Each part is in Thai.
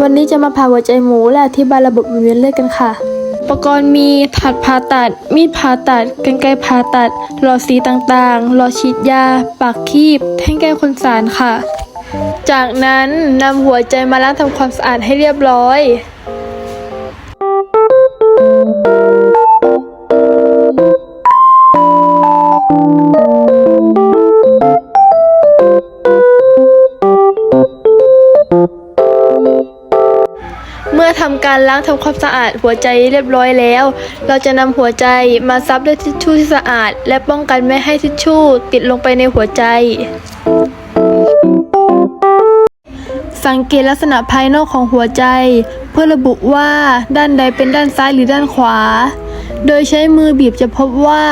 วันนี้จะมาผ่าหัวใจหมูและอธิบายระบบหมุนเวียนเลือดกันค่ะ อุปกรณ์มีถัดผ่าตัด มีดผ่าตัดกรรไกรผ่าตัด หลอดสีต่างๆ หลอดฉีดยา ปากคีบ แท่งแก้คนสารค่ะ จากนั้นนำหัวใจมาล้างทำความสะอาดให้เรียบร้อย ทำการล้างทำความสะอาดหัวใจเรียบร้อยแล้ว เราจะนำหัวใจมาซับด้วยทิชชู่ที่สะอาด และป้องกันไม่ให้ทิชชู่ติดลงไปในหัวใจ สังเกตลักษณะภายนอกของหัวใจ เพื่อระบุว่าด้านใดเป็นด้านซ้ายหรือด้านขวา โดยใช้มือบีบจะพบว่า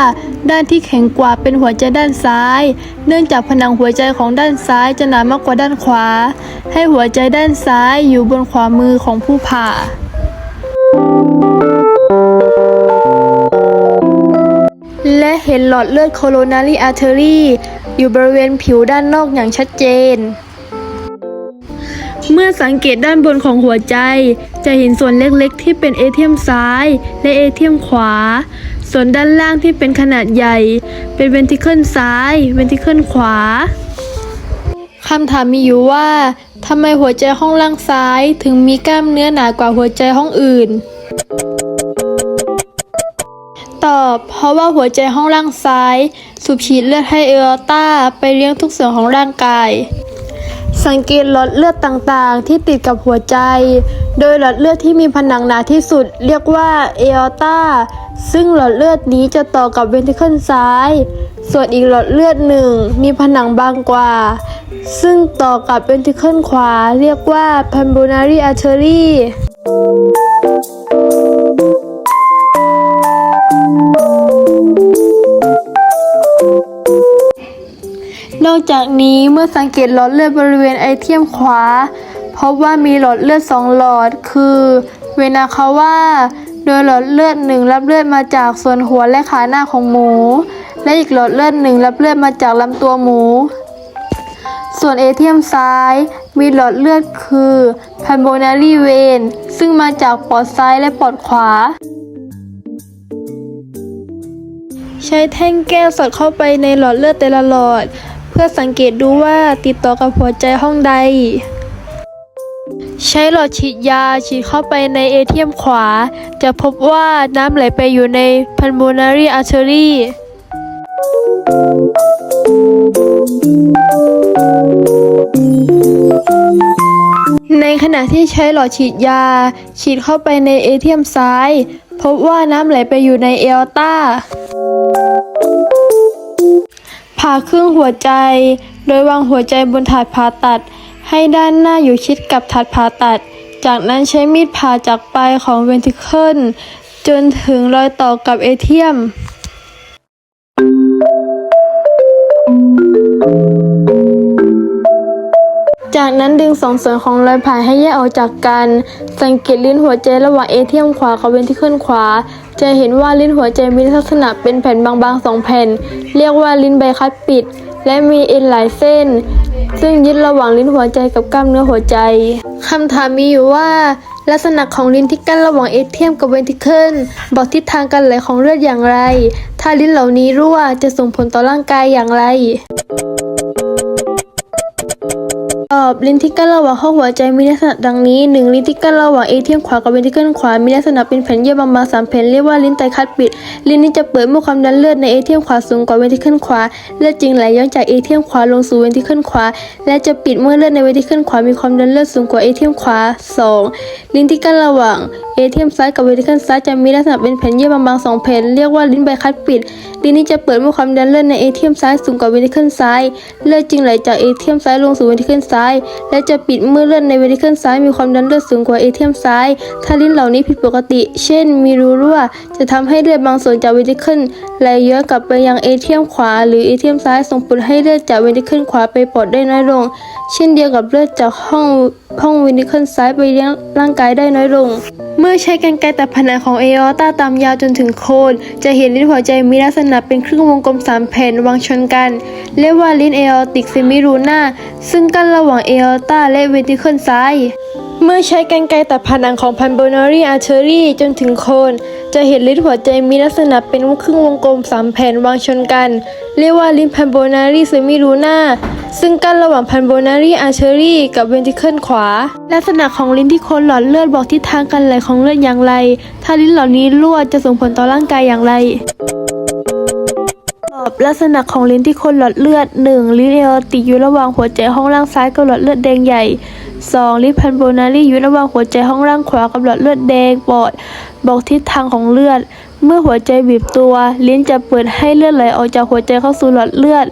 ด้านที่แข็งกว่าเป็นหัวใจด้านซ้าย เนื่องจากผนังหัวใจของด้านซ้ายจะหนามากกว่าด้านขวา ให้หัวใจด้านซ้ายอยู่บนขวามือของผู้ผ่าและเห็นหลอดเลือด coronary artery อยู่บริเวณผิวด้านนอกอย่างชัดเจน เมื่อสังเกตด้านบนของหัวใจ จะเห็นส่วนเล็กๆ ที่เป็นเอเทียมซ้าย และเอเทียมขวา ส่วนด้านล่างที่เป็นขนาดใหญ่ เป็นเวนทิเคิลซ้าย เวนทิเคิลขวาคำถามมีอยู่ว่าทำไมหัวใจห้องล่างซ้ายถึงมีกล้ามเนื้อหนากว่าหัวใจห้องอื่น ตอบ เพราะว่าหัวใจห้องล่างซ้าย สูบฉีดเลือดให้เออร์ต้าไปเลี้ยงทุกส่วนของร่างกาย สังเกตหลอดเลือดต่างๆ ที่ติดกับหัวใจ โดยหลอดเลือดที่มีผนังหนาที่สุด เรียกว่าเออร์ตาซึ่งหลอดเลือดนี้จะต่อกับเวนทิเคิลซ้าย ส่วนอีกหลอดเลือดหนึ่งมีผนังบางกว่า ซึ่งต่อกับเวนทิเคิลขวา เรียกว่า pulmonary artery จากนี้เมื่อสังเกตหลอดเลือดบริเวณไอเทียมขวา พบว่ามีหลอดเลือดสองหลอด คือ เวนาคาว่าโดยหลอดเลือดหนึ่งรับเลือดมาจากส่วนหัวและขาหน้าของหมู และอีกหลอดเลือดหนึ่งรับเลือดมาจากลำตัวหมู ส่วนเอเทียมซ้าย มีหลอดเลือดคือ pulmonary vein ซึ่งมาจากปอดซ้ายและปอดขวา ใช้แท่งแก้วสอดเข้าไปในหลอดเลือดแต่ละหลอด เพื่อสังเกตดูว่าติดต่อกับหัวใจห้องใด ใช้หลอดฉีดยาฉีดเข้าไปในเอเทียมขวา จะพบว่าน้ำไหลไปอยู่ใน pulmonary artery ในขณะที่ใช้หลอดฉีดยา ฉีดเข้าไปในเอเทียมซ้าย พบว่าน้ำไหลไปอยู่ในเอลต้า ผ่าครึ่งหัวใจ โดยวางหัวใจบนถาดผ่าตัด ให้ด้านหน้าอยู่ชิดกับถาดผ่าตัด จากนั้นใช้มีดผ่าจากปลายของเวนทิเคิลจนถึงรอยต่อกับเอเทียม จากนั้นดึงสองส่วนของรอยผ่าให้แยกออกจากกัน สังเกตลิ้นหัวใจระหว่างเอเทียมขวากับเวนทิเคิลขวา จะเห็นว่าลิ้นหัวใจมีลักษณะเป็นแผ่นบางๆสองแผ่น เรียกว่าลิ้นใบคัดปิด และมีเอ็นหลายเส้น ซึ่งยึดระหว่างลิ้นหัวใจกับกล้ามเนื้อหัวใจคำถามมีอยู่ว่า ลักษณะของลิ้นที่กั้นระหว่างเอเทียมกับเวนทิเคิลบอกทิศทางการไหลของเลือดอย่างไร ถ้าลิ้นเหล่านี้รั่วจะส่งผลต่อร่างกายอย่างไร อบลิ้นที่กั้นระหว่างห้องหัวใจมีลักษณะดังนี้หนึ่งลิ้นที่กั้นระหว่างเอเทียมขวากับเวนทิเคิลขวา มีลักษณะเป็นแผ่นเยื่อบางๆสามแผ่นเรียกว่าลิ้นไตคัดปิด ลิ้นนี้จะเปิดเมื่อความดันเลือดในเอเทียมขวาสูงกว่าเวนทิเคิลขวา เลือดจึงไหลย้อนจากเอเทียมขวาลงสู่เวนทิเคิลขวา และจะปิดเมื่อเลือดในเวนทิเคิลขวามีความดันเลือดสูงกว่าเอเทียมขวาสองลิ้นที่กั้นระหว่างเอเทียมซ้ายกับเวนทิเคิลซ้ายจะมีลักษณะเป็นแผ่นเยื่อบางๆสองแผ่นเรียกว่าลิ้นใบคัดปิด ลิ้นนี้จะเปิดเมื่อความดันเลือดในเอเทียมซ้ายสูงกว่าเวนิเคิลซ้าย เลือดจึงไหลจากเอเทียมซ้ายลงสู่เวนิเคิลซ้าย และจะปิดเมื่อเลือดในเวนิเคิลซ้ายมีความดันเลือดสูงกว่าเอเทียมซ้าย ถ้าลิ้นเหล่านี้ผิดปกติ เช่น มีรูรั่ว จะทำให้เลือดบางส่วนจากเวนิเคิลไหลย้อนกลับไปยังเอเทียมขวา หรือเอเทียมซ้ายส่งผลให้เลือดจากเวนิเคิลขวาไปปอดได้น้อยลง เช่นเดียวกับเลือดจากห้องห้องเวนิเคิลซ้ายไปเลี้ยงร่างกายได้น้อยลง เมื่อใช้กรรไกรตัดผนังของเอออต้าตามยาวจนถึงโคน จะเห็นลิ้นหัวใจมีลักษณะเป็นครึ่งวงกลมสามแผ่นวางชนกัน เรียกว่าลิ้นเอออติกเซมิรูนาซึ่งกั้นระหว่างเอออต้าและเวนทิเคิลซ้าย เมื่อใช้กรรไกรตัดผ่านหนังของ pulmonary artery จนถึงโคน จะเห็นลิ้นหัวใจมีลักษณะเป็นครึ่งวงกลมสามแผ่นวางชนกัน เรียกว่าลิ้น pulmonary semilunar ซึ่งกั้นระหว่าง pulmonary artery กับ ventricle ขวา ลักษณะของลิ้นที่โคนหลอดเลือดบอกทิศทางการไหลของเลือดอย่างไร ถ้าลิ้นเหล่านี้รั่วจะส่งผลต่อร่างกายอย่างไรต อบลักษณะของลิ้นที่คนหลอดเลือด 1. ลิ้นเออติอยู่ระหว่างหัวใจห้องล่างซ้ายกับหลอดเลือดแดงใหญ่ 2. ลิ้นพันโบนารีอยู่ระหว่างหัวใจห้องล่างขวากับหลอดเลือดแดงปอดบอกทิศทางของเลือด เมื่อหัวใจบีบตัว ลิ้นจะเปิดให้เลือดไหลออกจากหัวใจเข้าสู่หลอดเลือด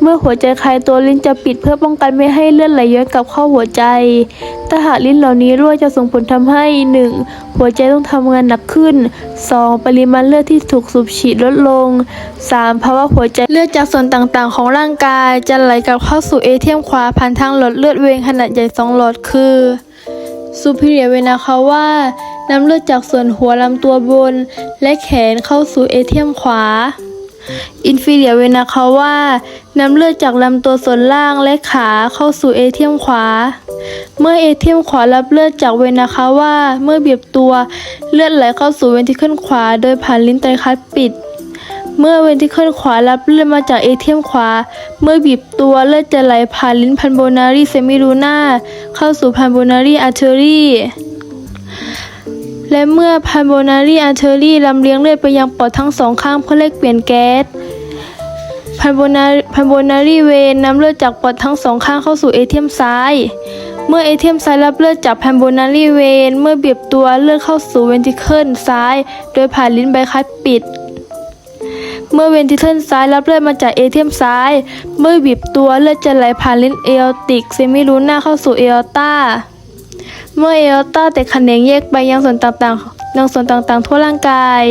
เมื่อหัวใจคลายตัวลิ้นจะปิดเพื่อป้องกันไม่ให้เลือดไหลย้อนกลับเข้าหัวใจ ถ้าหากลิ้นเหล่านี้รั่วจะส่งผลทำให้ 1. หัวใจต้องทำงานหนักขึ้น 2. ปริมาณเลือดที่ถูกสูบฉีดลดลง 3. ภาวะหัวใจเลือดจากส่วนต่างๆ ของร่างกายจะไหลกลับเข้าสู่เอเทียมขวาผ่านทางหลอดเลือดเวงขนาดใหญ่สองหลอดคือ superior vena cava นำเลือดจากส่วนหัวลำตัวบน และแขนเข้าสู่เอเทียมขวา inferior vena cava นำเลือดจากลำตัวส่วนล่างและขาเข้าสู่เอเทียมขวา เมื่อเอเทียมขวารับเลือดจากเวนาคาว่าเมื่อบีบตัวเลือดไหลเข้าสู่เวนทิเคิลขวา โดยผ่านลิ้นไตรคัสปิดเมื่อเวนทิเคิลขวารับเลือดมาจากเอเทียมขวา เมื่อบีบตัวเลือดจะไหลผ่านลิ้นพันโบนารีเซมิรูนาเข้าสู่พันโบนารีอาร์เทอรี่ และเมื่อพันโบนารีอาร์เทอรีลำเลียงเลือดไปยังปอดทั้งสองข้างเพื่อแลกเปลี่ยนแก๊สพันโบนาพันโบนารีเวนนำเลือดจากปอดทั้งสองข้างเข้าสู่เอเทียมซ้าย เมื่อเอเทียมซ้ายรับเลือดจากพันโบนารีเวนเมื่อเบียบตัวเลือดเข้าสู่เวนทิเคิลซ้าย โดยผ่านลิ้นใบคัดปิดเมื่อเวนทิเคิลซ้ายรับเลือดมาจากเอเทียมซ้าย เมื่อบีบตัวเลือดจะไหลผ่านลิ้นเอโอติกเซมิลูน่าเข้าสู่เอโอตา เมื่อเอโอตาแตะแขนงแยกไปยังส่วนต่างๆยังส่วนต่างๆ ทั่วร่างกาย